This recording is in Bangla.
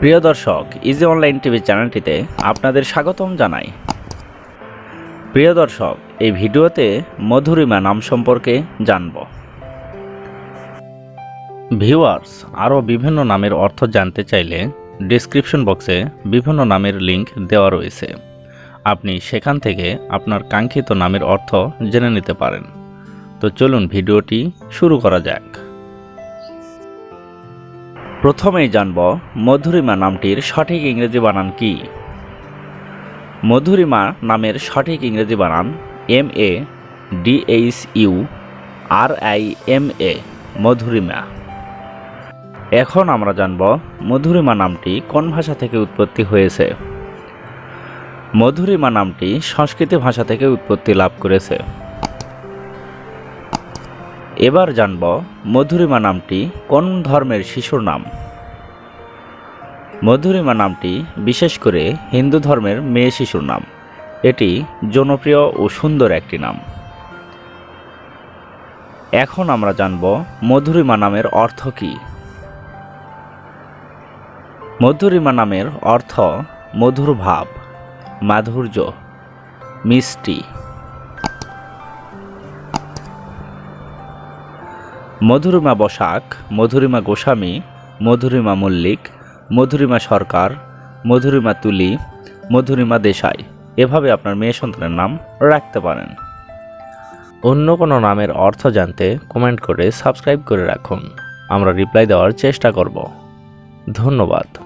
প্রিয় দর্শক ইজি অনলাইন টিভি চ্যানেলটিতে আপনাদের স্বাগতম জানাই। প্রিয় দর্শক, এই ভিডিওতে মধুরিমা নাম সম্পর্কে জানব। ভিউয়ার্স আরও বিভিন্ন নামের অর্থ জানতে চাইলে ডিসক্রিপশন বক্সে বিভিন্ন নামের লিংক দেওয়া রয়েছে। আপনি সেখান থেকে আপনার কাঙ্ক্ষিত নামের অর্থ জেনে নিতে পারেন। তো চলুন ভিডিওটি শুরু করা যাক। প্রথমেই জানব মধুরিমা নামটির সঠিক ইংরেজি বানান কি। মধুরিমা নামের সঠিক ইংরেজি বানান M A D H U, R I M A, Madhurima. এখন আমরা জানব মধুরিমা নামটি কোন ভাষা থেকে উৎপত্তি হয়েছে। মধুরিমা নামটি সংস্কৃত ভাষা থেকে উৎপত্তি লাভ করেছে। এবার জানব মধুরিমা নামটি কোন ধর্মের শিশুর নাম। মধুরিমা নামটি বিশেষ করে হিন্দু ধর্মের মেয়ে শিশুর নাম। এটি জনপ্রিয় ও সুন্দর একটি নাম। এখন আমরা জানব মধুরিমা নামের অর্থ কী। মধুরিমা নামের অর্থ মধুর ভাব, মাধুর্য, মিষ্টি। মধুরিমা বসাক, মধুরিমা গোস্বামী, মধুরিমা মল্লিক মধুরিমা সরকার, মধুরিমা তুলি, মধুরিমা দেশাই। এভাবে আপনার মেয়ে সন্তানের নাম রাখতে পারেন। অন্য কোনো নামের অর্থ জানতে কমেন্ট করে সাবস্ক্রাইব করে রাখুন। আমরা রিপ্লাই দেওয়ার চেষ্টা করব। ধন্যবাদ।